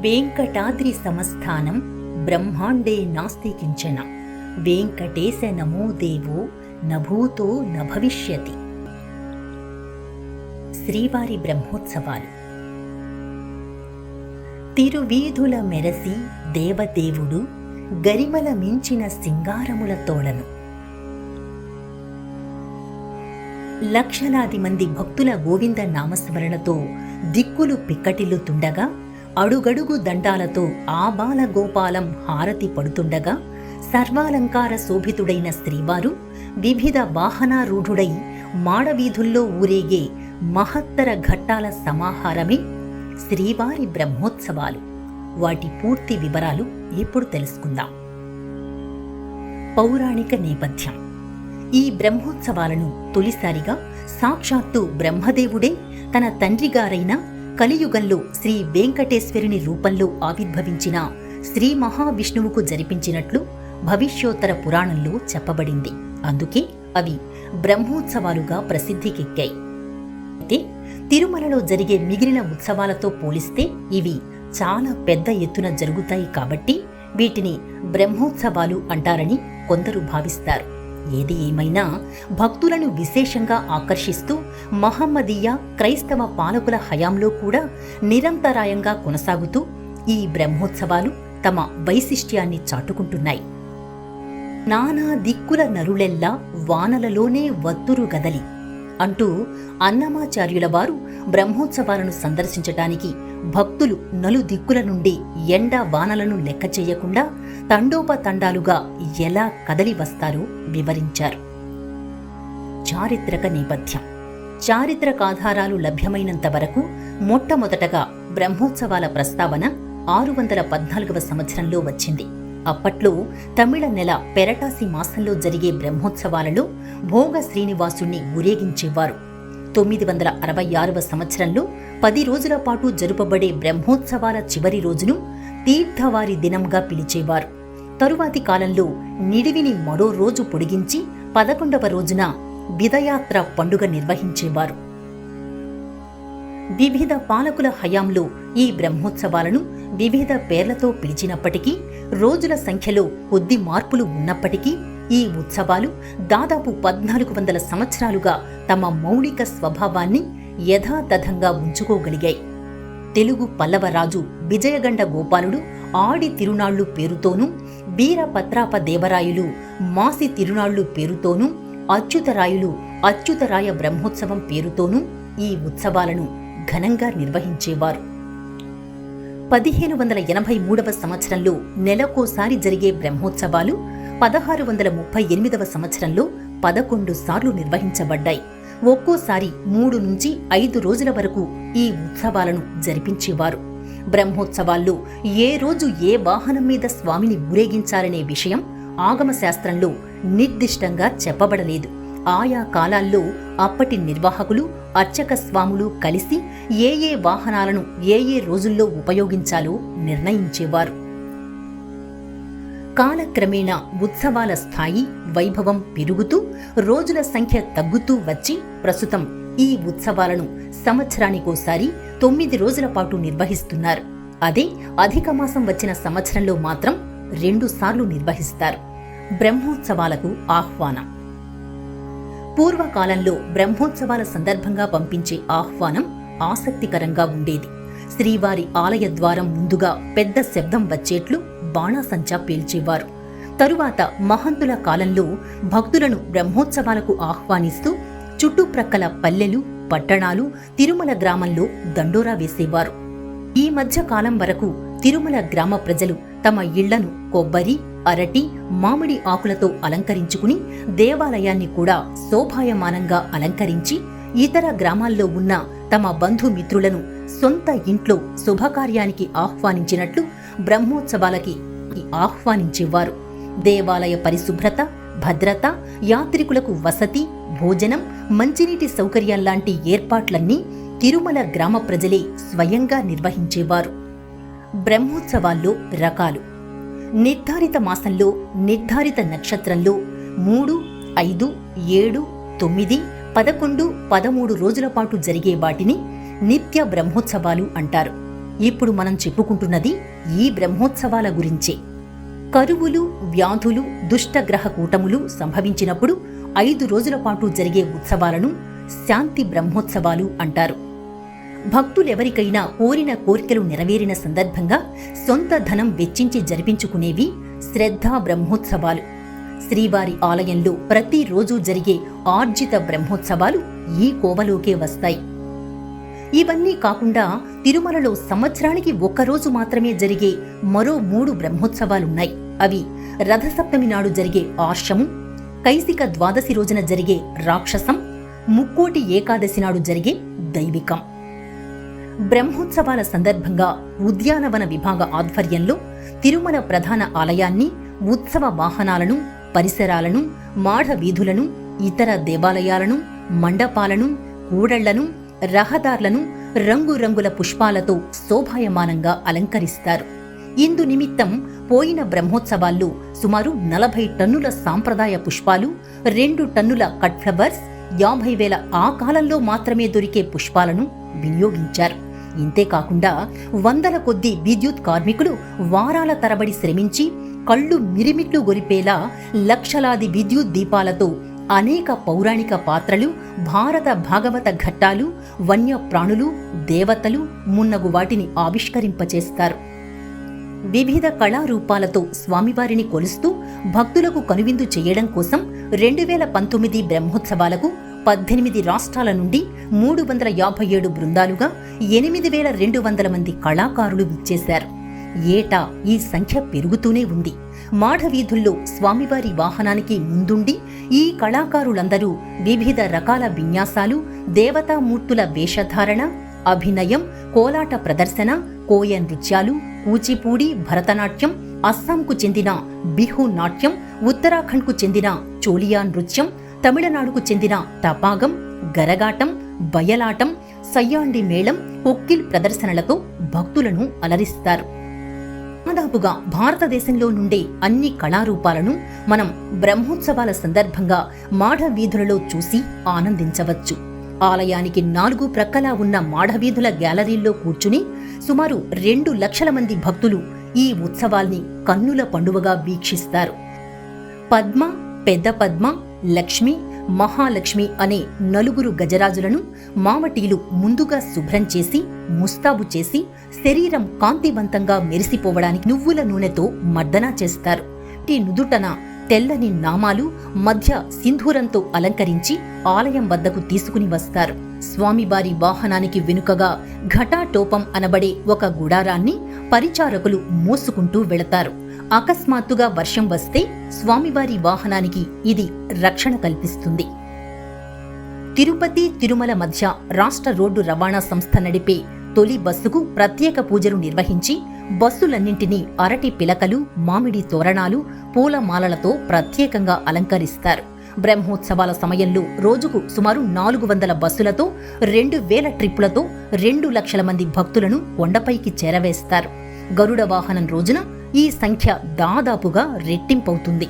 వెంకటాద్రి సమస్థానం బ్రహ్మాండే నాస్తి కించన వెంకటేశ నమో దేవో నభూతో నభవిష్యతి. శ్రీవారి బ్రహ్మోత్సవాలు. తిరువీధుల మెరసి దేవదేవుడు గరిమల మించిన సింగారముల తోడను. లక్షలాది మంది భక్తుల గోవింద నామస్మరణతో దిక్కులు పిక్కటిల్లుతుండగా అడుగడుగు దండాలతో ఆబాల గోపాలం హారతి పడుతుండగా సర్వాలంకార శోభితుడైన శ్రీవారు వివిధ వాహనారూఢుడై మాడవీధుల్లో ఊరేగే మహత్తర ఘట్టాల సమాహారమే శ్రీవారి బ్రహ్మోత్సవాలు. వాటి పూర్తి వివరాలు ఇప్పుడు తెలుసుకుందాం. పౌరాణిక నేపథ్యం. ఈ బ్రహ్మోత్సవాలను తొలిసారిగా సాక్షాత్తు బ్రహ్మదేవుడే తన తండ్రిగారైన కలియుగంలో శ్రీ వెంకటేశ్వరుని రూపంలో ఆవిర్భవించిన శ్రీ మహావిష్ణువుకు జరిపించినట్లు భవిష్యోత్తర పురాణంలో చెప్పబడింది. అందుకే అవి బ్రహ్మోత్సవాలుగా ప్రసిద్ధికెక్కాయి. అయితే తిరుమలలో జరిగే మిగిలిన ఉత్సవాలతో పోలిస్తే ఇవి చాలా పెద్ద ఎత్తున జరుగుతాయి కాబట్టి వీటిని బ్రహ్మోత్సవాలు అంటారని కొందరు భావిస్తారు. ఏది ఏమైనా భక్తులను విశేషంగా ఆకర్షిస్తూ మహమ్మదీయ క్రైస్తవ పాలకుల హయాంలో కూడా నిరంతరాయంగా కొనసాగుతూ ఈ బ్రహ్మోత్సవాలు తమ వైశిష్ట్యాన్ని చాటుకుంటున్నాయి. నానా దిక్కుల నరులెల్లా వానలలోనే వత్తురు గదలి అంటూ అన్నమాచార్యుల వారు బ్రహ్మోత్సవాలను సందర్శించటానికి భక్తులు నలు దిక్కుల నుండి ఎండ వానలను లెక్క చేయకుండా తండోపతండాలుగా ఎలా కదలి వస్తారో వివరించారు. చారిత్రక నేపథ్యం. చారిత్రకాధారాలు లభ్యమైనంత వరకు మొట్టమొదటగా బ్రహ్మోత్సవాల ప్రస్తావన ఆరు వందల పద్నాలుగవ సంవత్సరంలో వచ్చింది. అప్పట్లో తమిళ నెల పెరటాసి మాసంలో జరిగే బ్రహ్మోత్సవాలలో భోగ శ్రీనివాసుణ్ణి ఊరేగించేవారు. తొమ్మిది వందల అరవై ఆరవ సంవత్సరంలో పది రోజుల పాటు జరుపబడే బ్రహ్మోత్సవాల చివరి రోజును తీర్థవారి దినంగా పిలిచేవారు. తరువాతి కాలంలో నిడివిని మరో రోజు పొడిగించి పదకొండవ రోజున విదయాత్ర పండుగ నిర్వహించేవారు. వివిధ పాలకుల హయాంలో ఈ బ్రహ్మోత్సవాలను వివిధ పేర్లతో పిలిచినప్పటికీ రోజుల సంఖ్యలో కొద్ది మార్పులు ఉన్నప్పటికీ ఈ ఉత్సవాలు దాదాపు పద్నాలుగు వందల సంవత్సరాలుగా తమ మౌలిక స్వభావాన్ని యథాతథంగా ఉంచుకోగలిగాయి. తెలుగు పల్లవరాజు విజయగండ గోపాలుడు ఆడి తిరునాళ్ళు పేరుతోనూ వీరపత్రాప దేవరాయులు మాసి తిరునాళ్ళు పేరుతోనూ అచ్యుతరాయులు అచ్యుతరాయ బ్రహ్మోత్సవం పేరుతోనూ ఈ ఉత్సవాలను ఘనంగా నిర్వహించేవారు. పదిహేను వందల ఎనభై మూడవ సంవత్సరంలో నెలకోసారి జరిగే బ్రహ్మోత్సవాలు పదహారు వందల ముప్పై ఎనిమిదవ సంవత్సరంలో పదకొండు సార్లు నిర్వహించబడ్డాయి. ఒక్కోసారి మూడు నుంచి ఐదు రోజుల వరకు ఈ ఉత్సవాలను జరిపించేవారు. బ్రహ్మోత్సవాల్లో ఏ రోజు ఏ వాహనం మీద స్వామిని ఊరేగించాలనే విషయం ఆగమ శాస్త్రంలో నిర్దిష్టంగా చెప్పబడలేదు. ఆయా కాలాల్లో అప్పటి నిర్వాహకులు అర్చక స్వాములు కలిసి ఏ ఏ వాహనాలను ఏ ఏ రోజుల్లో ఉపయోగించాలో నిర్ణయించేవారు. కాలక్రమేణా ఉత్సవాల స్థాయి వైభవం పెరుగుతూ రోజుల సంఖ్య తగ్గుతూ వచ్చి ప్రస్తుతం ఈ ఉత్సవాలను సంవత్సరానికోసారి తొమ్మిది రోజుల పాటు నిర్వహిస్తున్నారు. అదే అధిక మాసం వచ్చిన సంవత్సరంలో మాత్రం రెండు సార్లు నిర్వహిస్తారు. బ్రహ్మోత్సవాలకు ఆహ్వానం. పూర్వకాలంలో బ్రహ్మోత్సవాల సందర్భంగా పంపించే ఆహ్వానం ఆసక్తికరంగా ఉండేది. శ్రీవారి ఆలయ ద్వారం ముందుగా పెద్ద శబ్దం వచ్చేట్లు బాణాసంచా పేల్చేవారు. తరువాత మహంతుల కాలంలో భక్తులను బ్రహ్మోత్సవాలకు ఆహ్వానిస్తూ చుట్టుప్రక్కల పల్లెలు పట్టణాలు తిరుమల గ్రామంలో దండోరా వేసేవారు. ఈ మధ్య కాలం వరకు తిరుమల గ్రామ ప్రజలు తమ ఇళ్ళను కొబ్బరి అరటి మామిడి ఆకులతో అలంకరించుకుని దేవాలయాన్ని కూడా శోభాయమానంగా అలంకరించి ఇతర గ్రామాల్లో ఉన్న తమ బంధుమిత్రులను సొంత ఇంట్లో శుభకార్యానికి ఆహ్వానించినట్లు బ్రహ్మోత్సవాలకి ఆహ్వానించేవారు. దేవాలయ పరిశుభ్రత భద్రత యాత్రికులకు వసతి భోజనం మంచినీటి సౌకర్యాల్లాంటి ఏర్పాట్లన్నీ తిరుమల గ్రామ ప్రజలే స్వయంగా నిర్వహించేవారు. బ్రహ్మోత్సవాల్లో రకాలు. నిర్ధారిత మాసంలో నిర్ధారిత నక్షత్రంలో మూడు ఐదు ఏడు తొమ్మిది పదకొండు పదమూడు రోజుల పాటు జరిగే వాటిని నిత్య బ్రహ్మోత్సవాలు అంటారు. ఇప్పుడు మనం చెప్పుకుంటున్నది ఈ బ్రహ్మోత్సవాల గురించే. కరువులు వ్యాధులు దుష్టగ్రహ కూటములు సంభవించినప్పుడు ఐదు రోజుల పాటు జరిగే ఉత్సవాలను శాంతి బ్రహ్మోత్సవాలు అంటారు. భక్తులెవరికైనా కోరిన కోరికలు నెరవేరిన సందర్భంగా సొంత ధనం వెచ్చించి జరిపించుకునేవి శ్రద్ధా బ్రహ్మోత్సవాలు. శ్రీవారి ఆలయంలో ప్రతిరోజు జరిగే ఆర్జిత బ్రహ్మోత్సవాలు ఈ కోవలోకే వస్తాయి. ఇవన్నీ కాకుండా తిరుమలలో సంవత్సరానికి ఒక్కరోజు మాత్రమే జరిగే మరో మూడు బ్రహ్మోత్సవాలున్నాయి. అవి రథసప్తమి నాడు జరిగే ఆర్షము కైసిక ద్వాదశి రోజున జరిగే రాక్షసం ముక్కోటి ఏకాదశి నాడు జరిగే దైవికం. బ్రహ్మోత్సవాల సందర్భంగా ఉద్యానవన విభాగ ఆధ్వర్యంలో తిరుమల ప్రధాన ఆలయాన్ని ఉత్సవ వాహనాలను పరిసరాలను మాఢ వీధులను ఇతర దేవాలయాలను మండపాలను కూడళ్ళను రహదార్లను రంగురంగుల పుష్పాలతో శోభాయమానంగా అలంకరిస్తారు. ఇందు నిమిత్తం పోయిన బ్రహ్మోత్సవాల్లో సుమారు నలభై టన్నుల సాంప్రదాయ పుష్పాలు రెండు టన్నుల కట్ ఫ్లవర్స్ యాభై వేల ఆ కాలంలో మాత్రమే దొరికే పుష్పాలను వినియోగించారు. ఇంతేకాకుండా వందల కొద్దీ విద్యుత్ కార్మికులు వారాల తరబడి శ్రమించి కళ్ళు మిరిమిట్లు గొరిపేలా లక్షలాది విద్యుత్ దీపాలతో అనేక పౌరాణిక పాత్రలు భారత భాగవత ఘట్టాలు వన్యప్రాణులు దేవతలు మున్నగు వాటిని ఆవిష్కరింపచేస్తారు. వివిధ కళారూపాలతో స్వామివారిని కొలుస్తూ భక్తులకు కనువిందు చేయడం కోసం రెండు వేల పంతొమ్మిది బ్రహ్మోత్సవాలకు పద్దెనిమిది రాష్ట్రాల నుండి మూడు వందల యాభై ఏడు బృందాలుగా ఎనిమిది వేల రెండు వందల మంది కళాకారులు విచ్చేశారు. ఏటా ఈ సంఖ్య పెరుగుతూనే ఉంది. మాఢవీధుల్లో స్వామివారి వాహనానికి ముందుండి ఈ కళాకారులందరూ వివిధ రకాల విన్యాసాలు దేవతామూర్తుల వేషధారణ అభినయం కోలాట ప్రదర్శన కోయ నృత్యాలు కూచిపూడి భరతనాట్యం అస్సాంకు చెందిన బిహు నాట్యం ఉత్తరాఖండ్కు చెందిన చోలియా నృత్యం తమిళనాడుకు చెందిన తపాగం గరగాటం బయలాటం సయ్యాండి మేళం కొక్కిల్ ప్రదర్శనలతో భక్తులను అలరిస్తారు. దాదాపుగా భారతదేశంలో నుండే అన్ని కళారూపాలను మనం బ్రహ్మోత్సవాల సందర్భంగా మాఢవీధులలో చూసి ఆనందించవచ్చు. ఆలయానికి నాలుగు ప్రక్కలా ఉన్న మాఢవీధుల గ్యాలరీల్లో కూర్చుని సుమారు రెండు లక్షల మంది భక్తులు ఈ ఉత్సవాల్ని కన్నుల పండువగా వీక్షిస్తారు. పద్మ పెద్ద పద్మ లక్ష్మి మహాలక్ష్మి అనే నలుగురు గజరాజులను మావటీలు ముందుగా శుభ్రం చేసి ముస్తాబు చేసి శరీరం కాంతివంతంగా మెరిసిపోవడానికి నువ్వుల నూనెతో మర్దన చేస్తారు. ఈ నుదుటన తెల్లని నామాలు మధ్య సింధూరంతో అలంకరించి ఆలయం వద్దకు తీసుకుని వస్తారు. స్వామివారి వాహనానికి వెనుకగా ఘటాటోపం అనబడే ఒక గుడారాన్ని పరిచారకులు మోసుకుంటూ వెళతారు. అకస్మాత్తుగా వర్షం వస్తే స్వామివారి వాహనానికి ఇది రక్షణ కల్పిస్తుంది. తిరుపతి తిరుమల మధ్య రాష్ట్ర రోడ్డు రవాణా సంస్థ నడిపే తొలి బస్సుకు ప్రత్యేక పూజలు నిర్వహించి బస్సులన్నింటినీ అరటి పిలకలు మామిడి తోరణాలు పూలమాలలతో ప్రత్యేకంగా అలంకరిస్తారు. బ్రహ్మోత్సవాల సమయంలో రోజుకు సుమారు నాలుగు వందల బస్సులతో రెండు వేల ట్రిప్పులతో రెండు లక్షల మంది భక్తులను కొండపైకి చేరవేస్తారు. గరుడ వాహనం రోజున ఈ సంఖ్య దాదాపుగా రెట్టింపవుతుంది.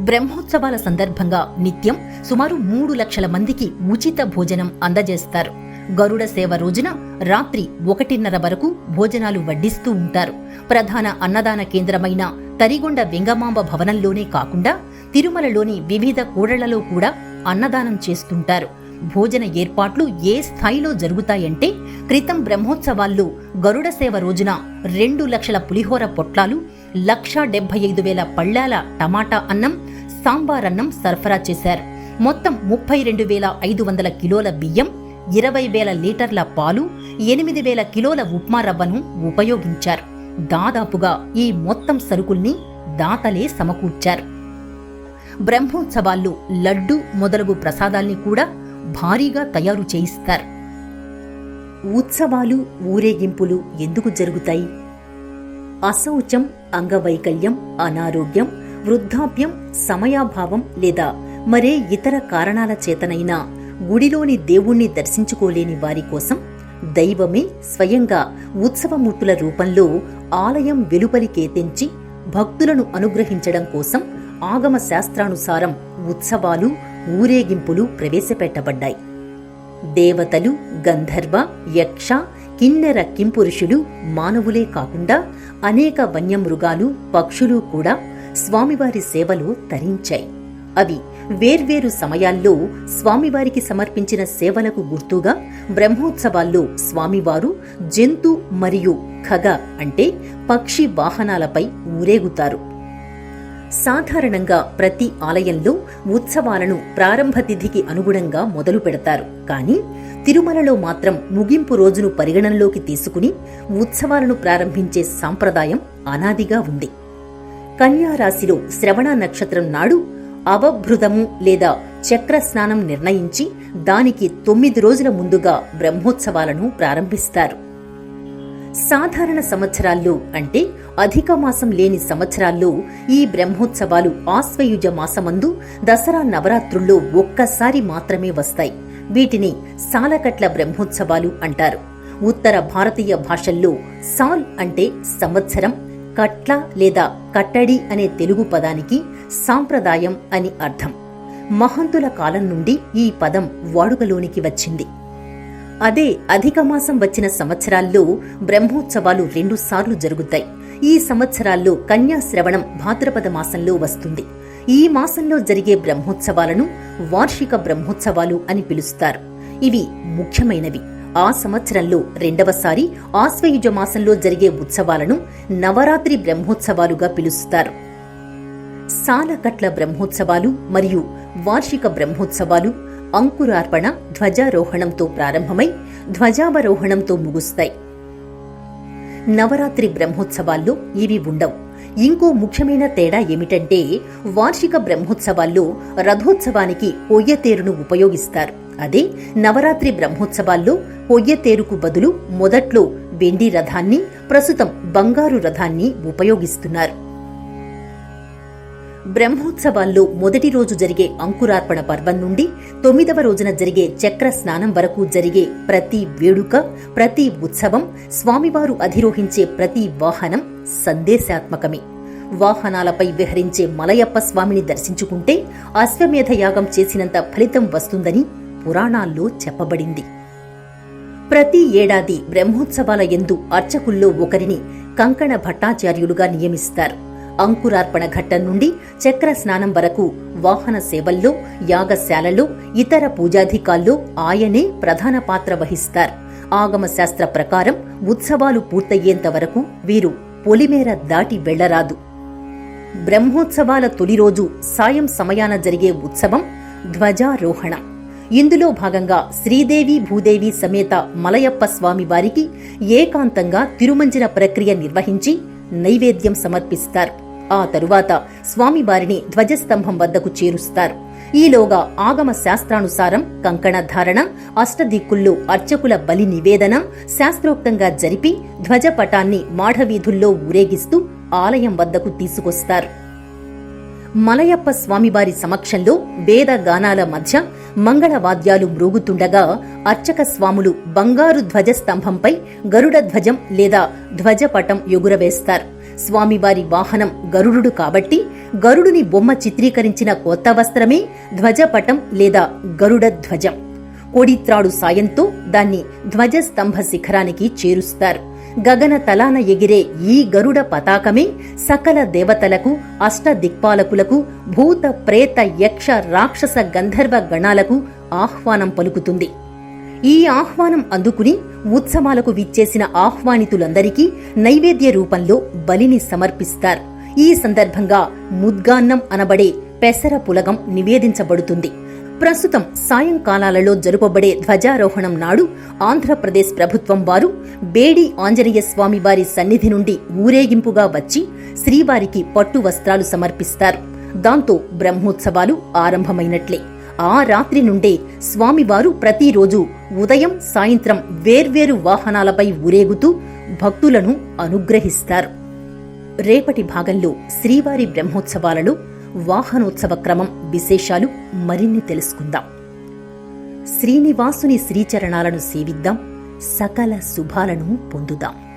బ్రహ్మోత్సవాల సందర్భంగా నిత్యం సుమారు మూడు లక్షల మందికి ఉచిత భోజనం అందజేస్తారు. గరుడ సేవ రోజున రాత్రి ఒకటిన్నర వరకు భోజనాలు వడ్డిస్తూ ఉంటారు. ప్రధాన అన్నదాన కేంద్రమైన తరిగొండ వెంగమాంబ భవనంలోనే కాకుండా తిరుమలలోని వివిధ కూడళ్ళలో కూడా అన్నదానం చేస్తుంటారు. భోజన ఏర్పాట్లు ఏ స్థాయిలో జరుగుతాయంటే క్రితం బ్రహ్మోత్సవాల్లో గరుడ సేవ రోజున రెండు లక్షల పులిహోర పొట్లాలు లక్షా డెబ్బై ఐదు వేల పళ్ళాల టమాటా అన్నం సాంబార్ అన్నం సరఫరా చేశారు. మొత్తం ముప్పై రెండు వేల ఐదు వందల కిలోల బియ్యం ఇరవై వేల లీటర్ల పాలు ఎనిమిది వేల కిలోల ఉప్మా రవ్వను ఉపయోగించారు. దాదాపుగా ఈ మొత్తం సరుకుల్ని దాతలే సమకూర్చారు. బ్రహ్మోత్సవాల్లో లడ్డు మొదలగు ప్రసాదాల్ని కూడా భారీగా తయారు చేయిస్తారు. ఉత్సవాలు ఊరేగింపులు ఎందుకు జరుగుతాయి? అశౌచం అంగవైకల్యం అనారోగ్యం వృద్ధాప్యం సమయాభావం లేదా మరే ఇతర కారణాల చేతనైనా గుడిలోని దేవుణ్ణి దర్శించుకోలేని వారి కోసం దైవమే స్వయంగా ఉత్సవమూర్తుల రూపంలో ఆలయం వెలుపలికేతెంచి భక్తులను అనుగ్రహించడం కోసం ఆగమ శాస్త్రానుసారం ఉత్సవాలు ఊరేగింపులు ప్రవేశపెట్టబడ్డాయి. దేవతలు గంధర్వ యక్ష కిన్నెర కింపురుషులు మానవులే కాకుండా అనేక వన్యమృగాలు పక్షులు కూడా స్వామివారి సేవలో తరించాయి. అవి వేర్వేరు సమయాల్లో స్వామివారికి సమర్పించిన సేవలకు గుర్తుగా బ్రహ్మోత్సవాల్లో స్వామివారు జంతు మరియు ఖగ అంటే పక్షి వాహనాలపై ఊరేగుతారు. సాధారణంగా ప్రతి ఆలయంలో ఉత్సవాలను ప్రారంభ తిథికి అనుగుణంగా మొదలు పెడతారు. కానీ తిరుమలలో మాత్రం ముగింపు రోజును పరిగణనలోకి తీసుకుని ఉత్సవాలను ప్రారంభించే సాంప్రదాయం అనాదిగా ఉంది. కన్యారాశిలో శ్రవణ నక్షత్రం నాడు అవభృదము లేదా చక్ర స్నానం నిర్ణయించి దానికి తొమ్మిది రోజుల ముందుగా బ్రహ్మోత్సవాలను ప్రారంభిస్తారు. సాధారణ సంవత్సరాల్లో అంటే అధిక మాసం లేని సంవత్సరాల్లో ఈ బ్రహ్మోత్సవాలు ఆశ్వయుజ మాసమందు దసరా నవరాత్రుల్లో ఒక్కసారి మాత్రమే వస్తాయి. వీటిని సాలకట్ల బ్రహ్మోత్సవాలు అంటారు. ఉత్తర భారతీయ భాషల్లో సాల్ అంటే సంవత్సరం కట్ల లేదా కట్టడి అనే తెలుగు పదానికి సాంప్రదాయం అని అర్థం. మహంతుల కాలం నుండి ఈ పదం వాడుకలోనికి వచ్చింది. అదే అధిక మాసం వచ్చిన సంవత్సరాల్లో బ్రహ్మోత్సవాలు రెండుసార్లు జరుగుతాయి. ఈ సంవత్సరాల్లో కన్యాశ్రవణం భాద్రపద మాసంలో వస్తుంది. ఈ మాసంలో జరిగే బ్రహ్మోత్సవాలను వార్షిక బ్రహ్మోత్సవాలు అని పిలుస్తారు. ఇవి ముఖ్యమైనవి. ఆ సంవత్సరంలో రెండవసారి ఆశ్వయుజ మాసంలో జరిగే ఉత్సవాలను నవరాత్రి బ్రహ్మోత్సవాలుగా పిలుస్తారు. సాలకట్ల బ్రహ్మోత్సవాలు మరియు వార్షిక బ్రహ్మోత్సవాలు అంకురార్పణ ధ్వజారోహణంతో ప్రారంభమై ధ్వజావరోహణంతో ముగుస్తాయి. నవరాత్రి బ్రహ్మోత్సవాల్లో ఇవి ఉండవు. ఇంకో ముఖ్యమైన తేడా ఏమిటంటే వార్షిక బ్రహ్మోత్సవాల్లో రథోత్సవానికి పొయ్యతేరును ఉపయోగిస్తారు. అదే నవరాత్రి బ్రహ్మోత్సవాల్లో పొయ్యతేరుకు బదులు మొదట్లో వెండి రథాన్ని ప్రస్తుతం బంగారు రథాన్ని ఉపయోగిస్తున్నారు. బ్రహ్మోత్సవాల్లో మొదటి రోజు జరిగే అంకురార్పణ పర్వం నుండి తొమ్మిదవ రోజున జరిగే చక్ర స్నానం వరకు జరిగే ప్రతి వేడుక ప్రతి ఉత్సవం స్వామివారు అధిరోహించే ప్రతి వాహనం సందేశాత్మకమే. వాహనాలపై విహరించే మలయప్ప స్వామిని దర్శించుకుంటే అశ్వమేధ యాగం చేసినంత ఫలితం వస్తుందని పురాణాల్లో చెప్పబడింది. ప్రతి ఏడాది బ్రహ్మోత్సవాల ఎందు అర్చకుల్లో ఒకరిని కంకణ భట్టాచార్యులుగా నియమిస్తారు. అంకురార్పణ ఘట్టం నుండి చక్ర స్నానం వరకు వాహన సేవల్లో యాగశాలలో ఇతర పూజాధికాల్లో ఆయనే ప్రధాన పాత్ర వహిస్తారు. ఆగమ శాస్త్ర ప్రకారం ఉత్సవాలు పూర్తయ్యేంత వరకు వీరు పొలిమేర దాటి వెళ్ళరాదు బ్రహ్మోత్సవాల తొలి రోజు సాయం సమయాన జరిగే ఉత్సవం ధ్వజారోహణ. ఇందులో భాగంగా శ్రీదేవి భూదేవి సమేత మలయప్ప స్వామి వారికి ఏకాంతంగా తిరుమంజన ప్రక్రియ నిర్వహించి నైవేద్యం సమర్పిస్తారు. ఆ తరువాత స్వామివారిని ధ్వజస్తంభం వద్దకు చేరుస్తారు. ఈలోగా ఆగమ శాస్త్రానుసారం కంకణధారణ అష్టదిక్కుల్లో అర్చకుల బలి నివేదన శాస్త్రోక్తంగా జరిపి ధ్వజపటాన్ని మాఢవీధుల్లో ఊరేగిస్తూ ఆలయం వద్దకు తీసుకొస్తారు. మలయప్ప స్వామివారి సమక్షంలో వేద గానాల మధ్య మంగళవాద్యాలు మ్రోగుతుండగా అర్చక స్వాములు బంగారు ధ్వజస్తంభంపై గరుడ ధ్వజం లేదా ధ్వజపటం ఎగురవేస్తారు. స్వామివారి వాహనం గరుడు కాబట్టి గరుడుని బొమ్మ చిత్రీకరించిన కొత్త వస్త్రమే ధ్వజపటం లేదా గరుడ ధ్వజం. కోడిత్రాడు సాయంతో దాన్ని ధ్వజస్తంభ శిఖరానికి చేరుస్తారు. గగన తలాన ఎగిరే ఈ గరుడ పతాకమే సకల దేవతలకు అష్టదిక్పాలకులకు భూత ప్రేత యక్ష రాక్షస గంధర్వ గణాలకు ఆహ్వానం పలుకుతుంది. ఈ ఆహ్వానం అందుకుని ఉత్సవాలకు విచ్చేసిన ఆహ్వానితులందరికీ నైవేద్య రూపంలో బలిని సమర్పిస్తారు. ఈ సందర్భంగా ముద్గాన్నం అనబడే పెసర పులగం నివేదించబడుతుంది. ప్రస్తుతం సాయంకాలాలలో జరుపబడే ధ్వజారోహణం నాడు ఆంధ్రప్రదేశ్ ప్రభుత్వం వారు బేడి ఆంజనేయ స్వామి వారి సన్నిధి నుండి ఊరేగింపుగా వచ్చి శ్రీవారికి పట్టు వస్త్రాలు సమర్పిస్తారు. దాంతో బ్రహ్మోత్సవాలు ఆరంభమైనట్లే. ఆ రాత్రి నుండే స్వామివారు ప్రతిరోజు ఉదయం సాయంత్రం వేర్వేరు వాహనాలపై ఊరేగుతూ భక్తులను అనుగ్రహిస్తారు. రేపటి భాగంలో శ్రీవారి బ్రహ్మోత్సవాలలో వాహనోత్సవ క్రమం విశేషాలు మరిన్ని తెలుసుకుందాం. శ్రీనివాసుని శ్రీచరణాలను సేవిద్దాం సకల శుభాలను పొందుదాం.